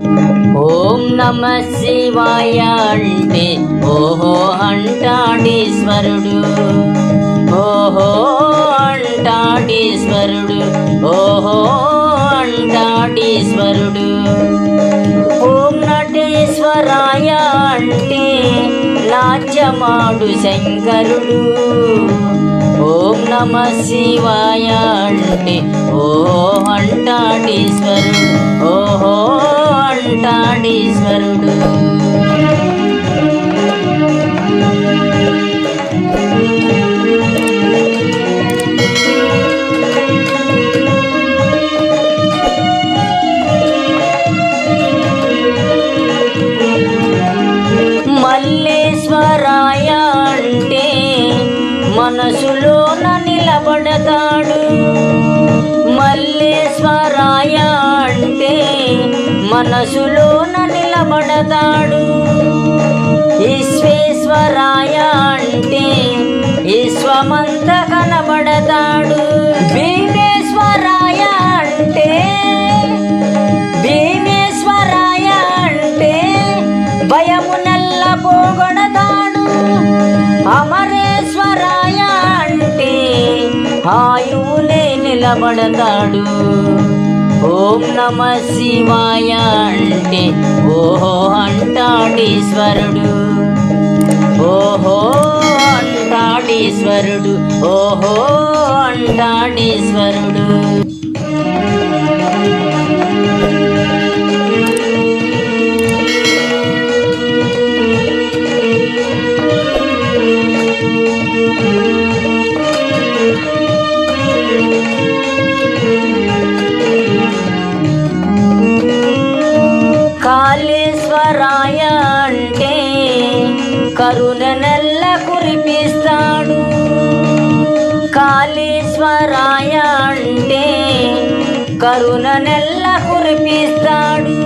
ఓం నమ శివాయ అంటే ఓహో అంటాడీశ్వరుడు. ఓహో అంటాడీశ్వరుడు. ఓహో అంటాడీశ్వరుడు. ఓం నటేశ్వరాయ అంటే నాట్యమాడు శంకరుడు. ఓం నమ శివాయ అంటే ఓహో అంటాడీశ్వరుడు. ఓహో అంటాడీశ్వరుడు మల్లేశ్వరాయ అంటే మనసులోన నిలబడతాడు. మల్లేశ్వరాయ మనసులోన నిలబడతాడు. ఈశ్వేశ్వరాయ అంటే విశ్వమంత కనబడతాడు. భీమేశ్వరాయ అంటే భీమేశ్వరాయ అంటే భయము నల్ల పోగొడతాడు. అమరేశ్వరాయ అంటే ఆయువులే నిలబడతాడు. ఓం నమ శివాయ అంటే ఓహో అంటాడీశ్వరుడు. ఓహో అంటాడీశ్వరుడు. ఓహో అంటాడీశ్వరుడు. చేస్తాడు. కాళేశ్వరాయ అంటే కరుణ నెల్ల కురిపిస్తాడు.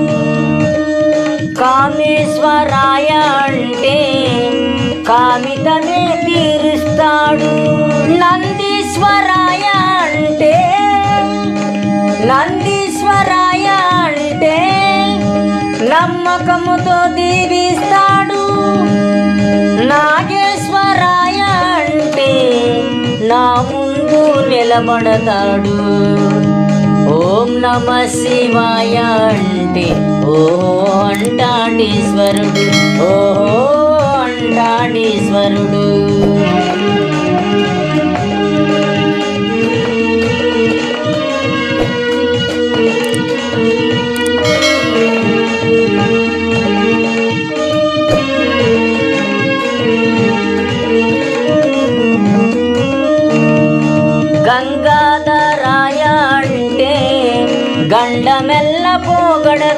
కామేశ్వరాయ అంటే కామితమే తీరుస్తాడు. నందీశ్వరాయ అంటే నందీశ్వరాయ అంటే నమ్మకముతో దీవిస్తాడు. నా ముందు నిలబడతాడు. ఓం నమ శివాయ అంటే ఓ అంటాడీశ్వరుడు ఓ అంటాడీశ్వరుడు.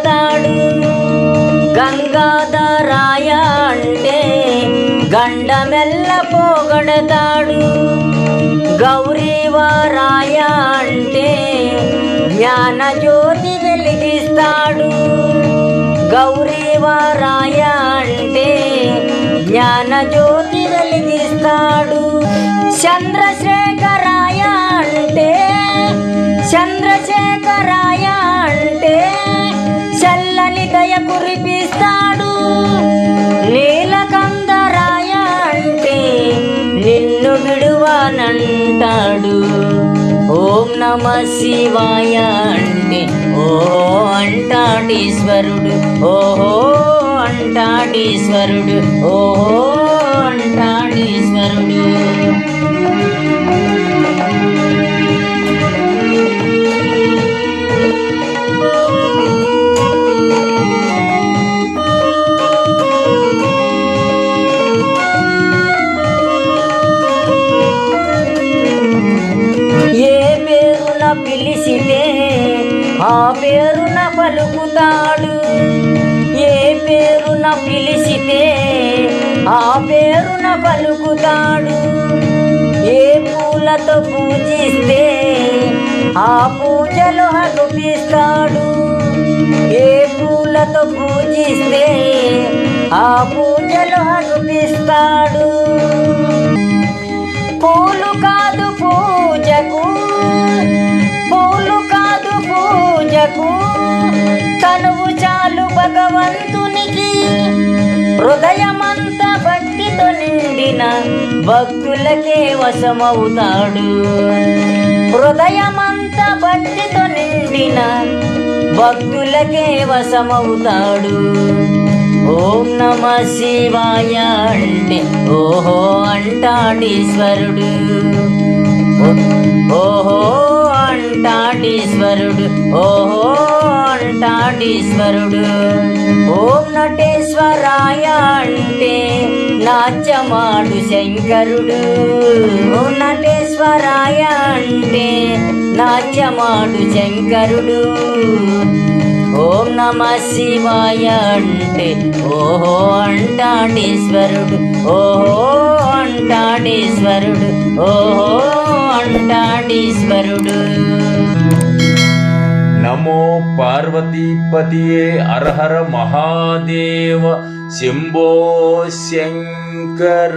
పోతాడు గంగాధరాయ అంటే గండమెల్ల పోగడతాడు. గౌరీవరాయ అంటే జ్ఞానజ్యోతి వెలిగిస్తాడు. గౌరీవరాయ అంటే జ్ఞానజ్యోతి వెలిగిస్తాడు. చంద్రశ్రేణి విడువానంటాడు ఓం నమ శివాయ అంటే ఓ అంటాడీశ్వరుడు. ఓహో అంటాడీశ్వరుడు. ఓహో అంటాడీశ్వరుడు. పిలిచితే ఆ పేరున పలుకుతాడు. ఏ పేరున పిలిచితే ఆ పేరున పలుకుతాడు. ఏ పూలతో పూజిస్తే ఆ పూజలు అగుపిస్తాడు ఏ పూలతో పూజిస్తే ఆ పూజలు అగుపిస్తాడు పూలు కాదు చాలు భగవంతునికి. చాలు హృదయమంత భక్తితో నిండిన భక్తులకే వశమవుతాడు. హృదయమంత భక్తితో నిండిన భక్తులకే వశమవుతాడు. ఓం నమ శివాయ అంటే ఓహో అంటాడీశ్వరుడు. ఓహో అంటాడీశ్వరుడు. ఓహో అంటాడీశ్వరుడు. ఓం నటేశ్వరాయ అంటే నాట్యమాడు శంకరుడు. ఓం నటేశ్వరాయ అంటే నాట్యమాడు శంకరుడు. ఓం నమ శివాయ అంటే ఓహో అంటాడీశ్వరుడు. ఓహో అంటాడీశ్వరుడు. ఓహో అంటాడీశ్వరుడు. नमो पार्वतीपतये हर महादेव शिम्भो शङ्कर